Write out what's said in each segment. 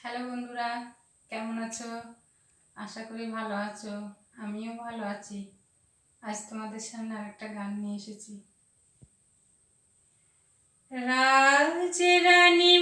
Hello বন্ধুরা, কেমন আছো? আশা করি ভালো আছো। আমিও ভালো আছি। আজ তোমাদের সামনে আরেকটা গান নিয়ে এসেছি। রাজ রানী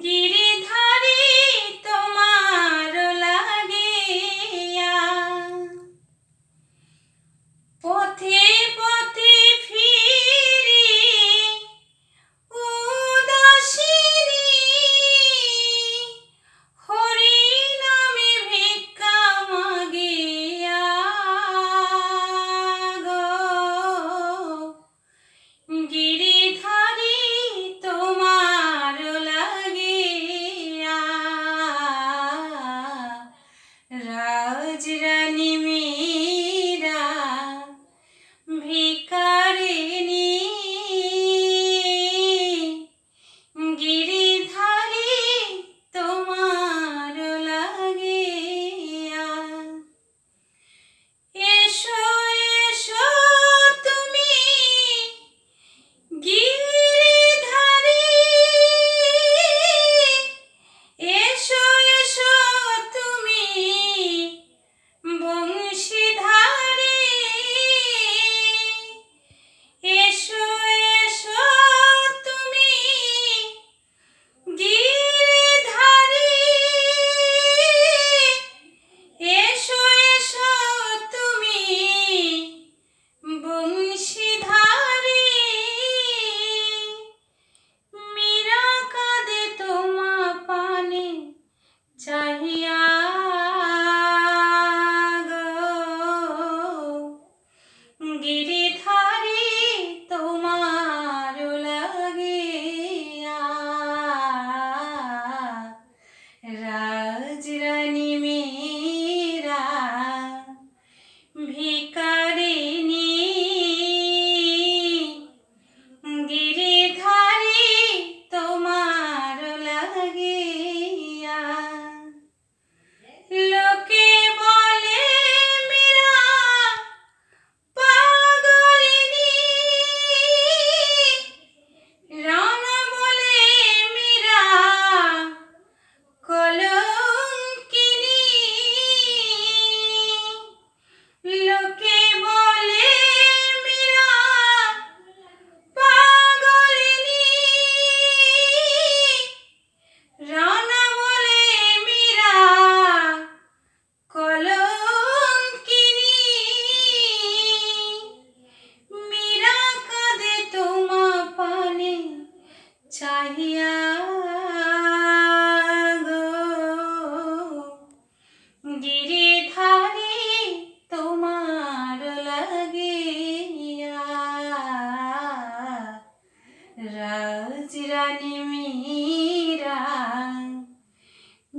Thank you. রাজ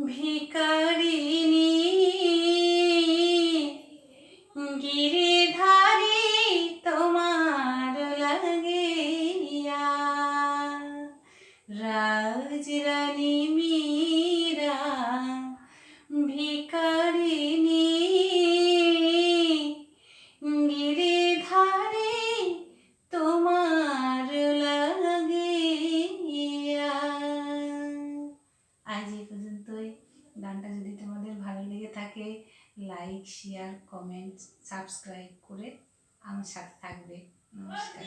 भी का আমাকে লাইক শেয়ার কমেন্ট সাবস্ক্রাইব করে আমার সাথে থাকবে। নমস্কার।